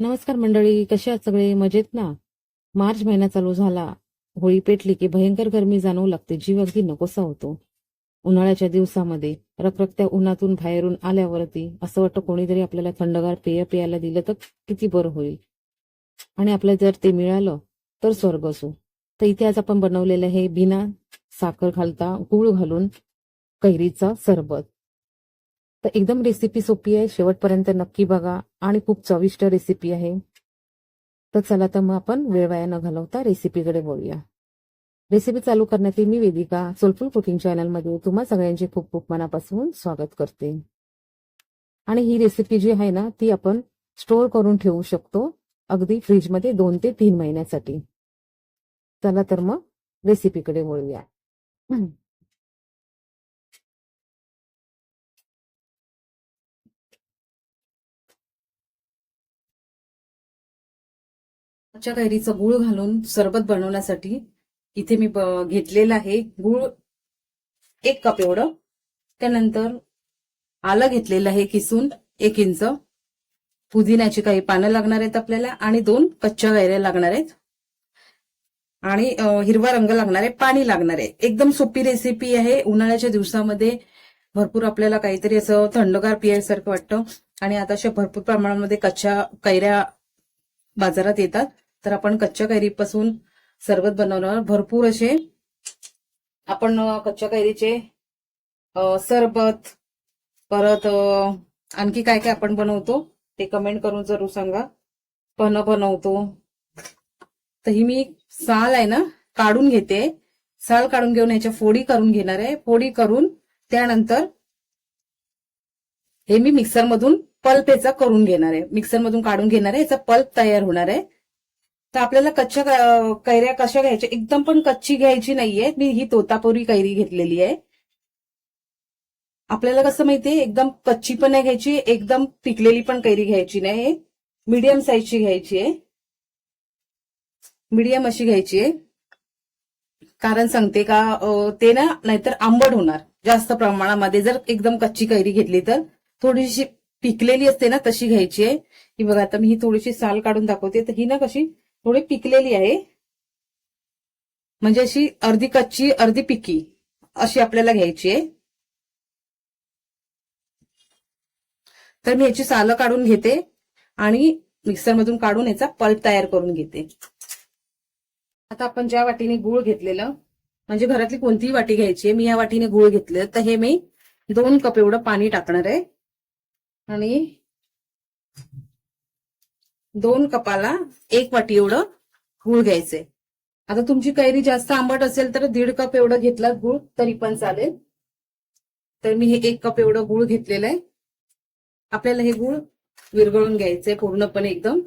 नमस्कार मंडळी कसे आहात सगळे? मजेत ना? मार्च महिना चालू झाला. होळी पेटली की भयंकर गरमी जाणवू लागते. जीव अगदी नकोसा होतो उन्हाळ्याच्या दिवसामध्ये रखरखत्या उन्हातून बाहेरून आल्यावरती असं वाटतं कोणीतरी आपल्याला थंडगार पेय प्यायला दिलं तर किती बरं होईल. आणि आपल्याला जर ते मिळालं तर स्वर्ग असो. तर इथे आज आपण बनवलेलं हे बिना साखर घालता गूळ घालून कैरीचा सरबत. तर एकदम रेसिपी सोपी आहे. शेवटपर्यंत नक्की बघा. आणि खूप चविष्ट रेसिपी आहे. तर चला तर मग आपण वेळ वाया न घालवता रेसिपीकडे बोलूया रेसिपी चालू करण्यात मी वेदिका सोलफुल कुकिंग चॅनलमध्ये तुम्हा सगळ्यांचे खूप खूप मनापासून स्वागत करते. आणि ही रेसिपी जी आहे ना ती आपण स्टोअर करून ठेवू शकतो अगदी फ्रीजमध्ये दोन ते तीन महिन्यासाठी. चला तर मग रेसिपीकडे वळूया. कच्च्या कैरीचं गुळ घालून सरबत बनवण्यासाठी इथे मी घेतलेलं आहे. गुळ एक कप एवढं. त्यानंतर आलं घेतलेलं आहे किसून एक इंच. पुदिन्याची काही पानं लागणार आहेत आपल्याला आणि दोन कच्च्या कैऱ्या लागणार आहेत. आणि हिरवा रंग लागणार आहे पाणी लागणार आहे. एकदम सोपी रेसिपी आहे. उन्हाळ्याच्या दिवसामध्ये भरपूर आपल्याला काहीतरी असं थंडगार पियासारखं वाटतं. आणि आता अशा भरपूर प्रमाणामध्ये कच्च्या कैऱ्या बाजारात येतात तर आपण कच्च्या कैरीपासून सरबत बनवणार. भरपूर असे आपण कच्च्या कैरीचे सरबत परत आणखी काय काय आपण बनवतो ते कमेंट करून जरूर सांगा. पण बनवतो. तर ही मी साल आहे ना काढून घेते. साल काढून घेऊन ह्याच्या फोडी करून घेणार आहे. फोडी करून त्यानंतर हे मी मिक्सर मधून पल्प याचा करून घेणार आहे. मिक्सर मधून काढून घेणार आहे. याचा पल्प तयार होणार आहे. तर आपल्याला कच्च्या कैऱ्या कशा घ्यायच्या? एकदम पण कच्ची घ्यायची नाहीये. मी ही तोतापुरी कैरी घेतलेली आहे. आपल्याला कसं माहितीये? एकदम कच्ची पण नाही घ्यायची एकदम पिकलेली पण कैरी घ्यायची नाही. मीडियम साईजची घ्यायची आहे. मीडियम अशी घ्यायची आहे. कारण सांगते का ते ना नाहीतर आंबट होणार जास्त प्रमाणामध्ये. जर एकदम कच्ची कैरी घेतली तर थोडीशी पिकलेली असते ना तशी घ्यायची आहे. ही बघा आता मी ही थोडीशी साल काढून दाखवते. तर ही ना कशी थोडी पिकलेली आहे. म्हणजे अशी अर्धी कच्ची अर्धी पिकी अशी आपल्याला घ्यायची आहे. तर मी याची सालं काढून घेते आणि मिक्सरमधून काढून याचा पल्प तयार करून घेते. आता आपण ज्या वाटीने गुळ घेतलेलं म्हणजे घरातली कोणतीही वाटी घ्यायची आहे मी या वाटीने गुळ घेतले. तर हे मी दोन कप एवढं पाणी टाकणार आहे. आणि दोन कपाला एक वाटी एवढं गुळ घ्यायचंय आता तुमची कैरी जास्त आंबट असेल तर दीड कप एवढं घेतला गुळ तरी पण चालेल. तर मी हे एक कप एवढं गुळ घेतलेलं आहे. आपल्याला हे गुळ विरघळून घ्यायचंय पूर्णपणे एकदम.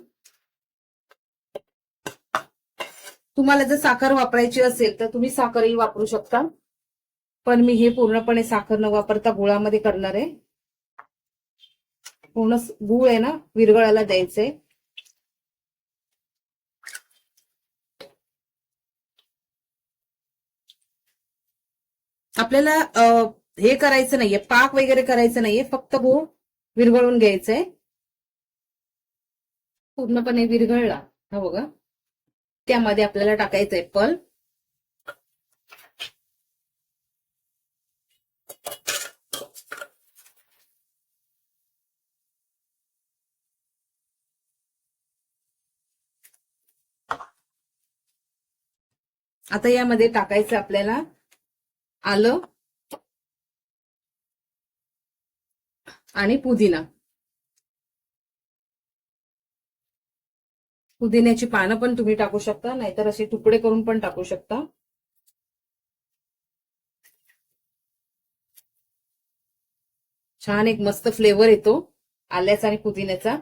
तुम्हाला जर साखर वापरायची असेल तर तुम्ही साखरही वापरू शकता. पण मी हे पूर्णपणे साखर न वापरता गुळामध्ये करणार आहे. पूर्ण गुळ आहे ना विरघळायला द्यायचंय आपल्याला हे करायचं नाहीये पाक वगैरे करायचं नाहीये फक्त गूळ विरघळून घ्यायचंय पूर्णपणे विरघळला. हा बघा. त्यामध्ये आपल्याला टाकायचंय पल. आता यामध्ये टाकायचं आपल्याला आलं आणि पुदिना. पुदिन्याची पानं पण तुम्ही टाकू शकता नाहीतर असे तुकडे करून पण टाकू शकता. छान एक मस्त फ्लेवर येतो आल्याचा आणि पुदिन्याचा.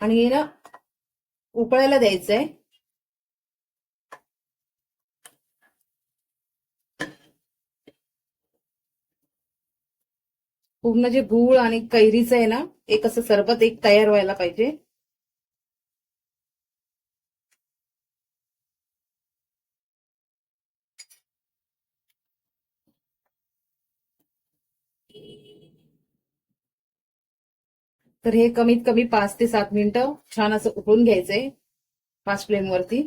आणि ना उकळायला द्यायचंय. पूर्ण जे गूळ आणि कैरीचं आहे ना एक असं सरबत एक तयार व्हायला पाहिजे. तर हे कमीत कमी पाच ते सात मिनिटं छान असं उकळून घ्यायचंय फास्ट फ्लेमवरती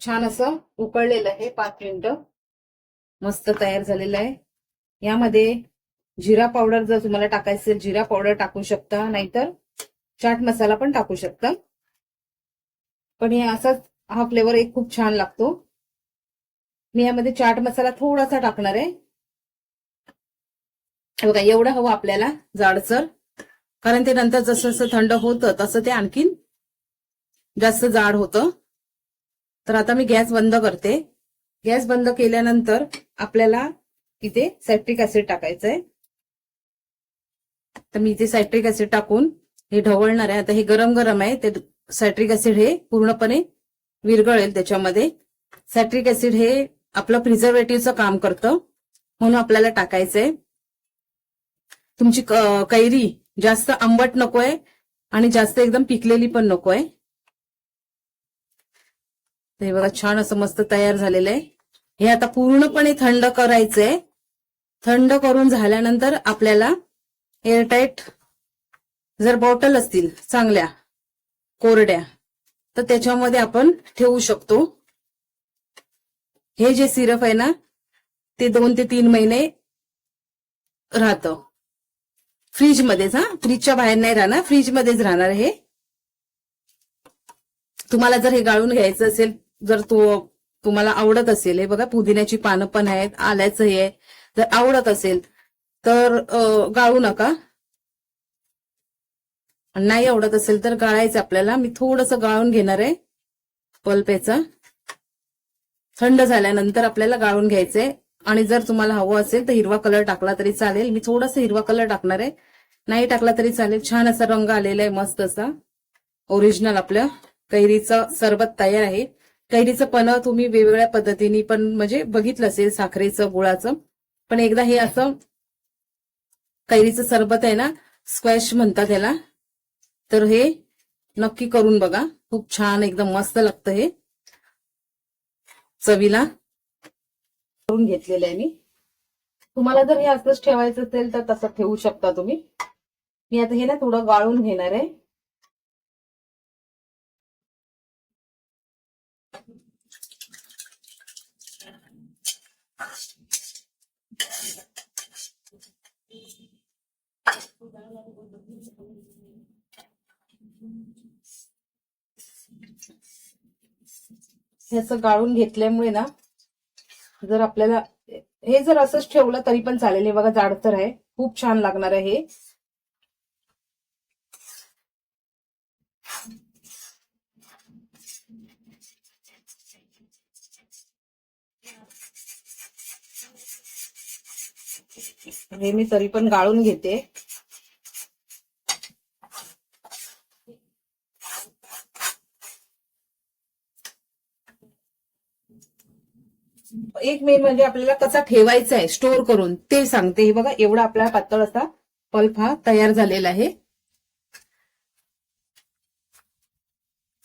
छान असं उकळलेलं आहे पाच मिनिटं. मस्त तयार झालेलं आहे. यामध्ये जिरा पावडर जर तुम्हाला टाकायचं असेल जिरा पावडर टाकू शकता नाहीतर चाट मसाला पण टाकू शकता. पण हे असाच हा फ्लेवर एक खूप छान लागतो. मी यामध्ये चाट मसाला थोडासा टाकणार आहे. बघा एवढं हवं आपल्याला जाडसर. कारण ते नंतर जसं जसं थंड होतं तसं ते आणखीन जास्त जाड होतं. तर आता मी गॅस बंद करते. गॅस बंद केल्यानंतर आपल्याला इथे सायट्रिक ऍसिड टाकायचंय. तर मी इथे सायट्रिक ऍसिड टाकून हे ढवळणार आहे. आता हे गरम गरम आहे. ते सायट्रिक ऍसिड हे पूर्णपणे विरघळेल त्याच्यामध्ये. सायट्रिक ऍसिड हे आपलं प्रिझर्वेटिव्हचं काम करतं. म्हणून आपल्याला टाकायचंय. तुमची कैरी जास्त आंबट नकोय आणि जास्त एकदम पिकलेली पण नकोय. हे बघा छान असं मस्त तयार झालेलं आहे. हे आता पूर्णपणे थंड करायचंय. थंड करून झाल्यानंतर आपल्याला एअरटाईट जर बॉटल असतील चांगल्या कोरड्या तर त्याच्यामध्ये आपण ठेवू शकतो. हे जे सिरप आहे ना ते दोन ते तीन महिने राहतं. फ्रीजमध्येच हा? फ्रीजच्या बाहेर नाही राहणार. फ्रीजमध्येच राहणार हे. तुम्हाला जर हे गाळून घ्यायचं असेल जर तो तुम्हाला आवडत असेल हे बघा पुदिन्याची पानं पण आहेत आल्याचं हे आहे. जर आवडत असेल तर गाळू नका. नाही आवडत असेल तर गाळायचं आपल्याला. मी थोडस गाळून घेणार आहे पल्पेचा. थंड झाल्यानंतर आपल्याला गाळून घ्यायचंय. आणि जर तुम्हाला हवं असेल तर हिरवा कलर टाकला तरी चालेल. मी थोडासा हिरवा कलर टाकणार आहे. नाही टाकला तरी चालेल. छान असा रंग आलेला आहे मस्त असा. ओरिजिनल आपलं. कैरीचं सरबत तयार आहे. कैरीचं पण तुम्ही वेगवेगळ्या पद्धतीने पण म्हणजे बघितलं असेल साखरेचं गुळाचं. पण एकदा हे असं कैरीचं सरबत आहे ना स्क्वॅश म्हणतात त्याला तर हे नक्की करून बघा. खूप छान एकदम मस्त लागतं हे. चवीला करून घेतलेलं आहे मी. तुम्हाला जर हे असंच ठेवायचं असेल तर तसं ठेवू शकता तुम्ही. मी आता हे ना थोडं गाळून घेणार आहे. हे गाळून घेतल्यामुळे ना जर आपल्याला हे जर असंच ठेवलं तरी पण चालेल. हे बघा जाडतर आहे. खूप छान लागणार आहे हे. हे मी तरी पण गाळून घेते. एक मेन म्हणजे आपल्याला कसा ठेवायचा आहे स्टोअर करून ते सांगते. हे बघा एवढा आपला पातळ असा पल्प हा तयार झालेला आहे.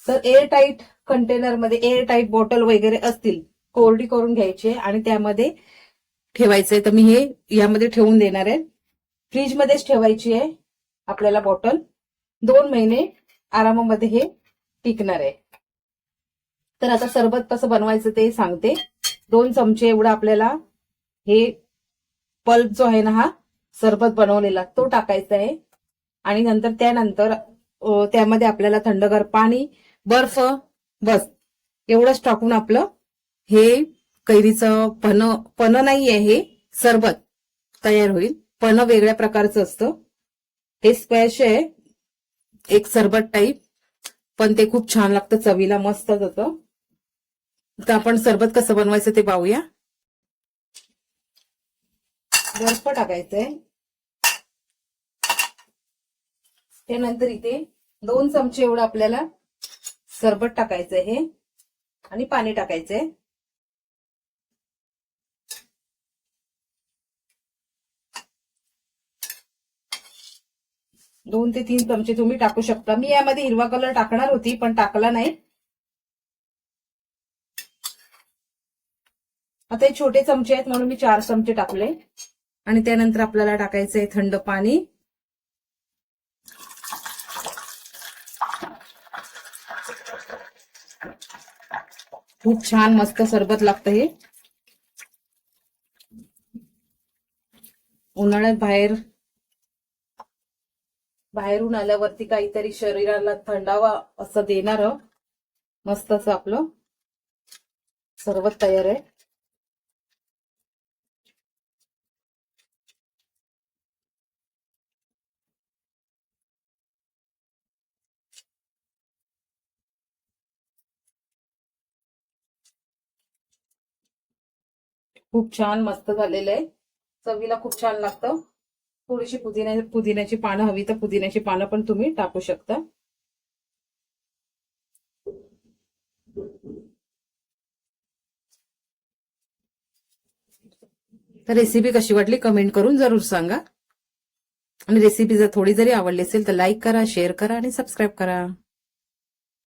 तर एअर टाईट कंटेनरमध्ये एअर टाईट बॉटल वगैरे असतील कोरडी करून घ्यायची आणि त्यामध्ये ठेवायचंय. तर मी हे यामध्ये ठेवून देणार आहे. फ्रीजमध्येच ठेवायची आहे आपल्याला बॉटल दोन महिने आरामामध्ये हे टिकणार आहे. तर आता सरबत कसं बनवायचं ते सांगते. दोन चमचे एवढा आपल्याला हे पल्प जो आहे ना हा सरबत बनवलेला तो टाकायचा आहे. आणि नंतर त्यानंतर त्यामध्ये आपल्याला थंडगार पाणी बर्फ बस एवढंच टाकून आपलं हे कैरीचं पन पन नाही आहे हे सरबत तयार होईल. पन वेगळ्या प्रकारचं असतं. हे स्क्वॅश आहे एक सरबत टाईप पण ते खूप छान लागतं चवीला मस्तच होतं. तर आपण सरबत कसं बनवायचं ते पाहूया. बर्फ टाकायचंय. त्यानंतर इथे दोन चमचे एवढं आपल्याला सरबत टाकायचं हे आणि पाणी टाकायचंय. दोन ते तीन चमचे तुम्ही टाकू शकता. मी यामध्ये हिरवा कलर टाकणार होती पण टाकला नाही. आता हे छोटे चमचे आहेत म्हणून मी चार चमचे टाकले. आणि त्यानंतर आपल्याला टाकायचं आहे थंड पाणी. खूप छान मस्त सरबत लागतं हे. उन्हाळ्यात बाहेर बाहेरून आल्यावरती काहीतरी शरीराला थंडावा असं देणार मस्त असं आपलं सरबत तयार आहे. खूप छान मस्त झालेलं आहे. चवीला खूप छान लागतं. थोडीशी पुदिन्या पुदिन्याची पानं हवी तर पुदिन्याची पानं पण तुम्ही टाकू शकता. तर रेसिपी कशी वाटली कमेंट करून जरूर सांगा. आणि रेसिपी जर थोडी जरी आवडली असेल तर लाईक करा शेअर करा आणि सबस्क्राईब करा.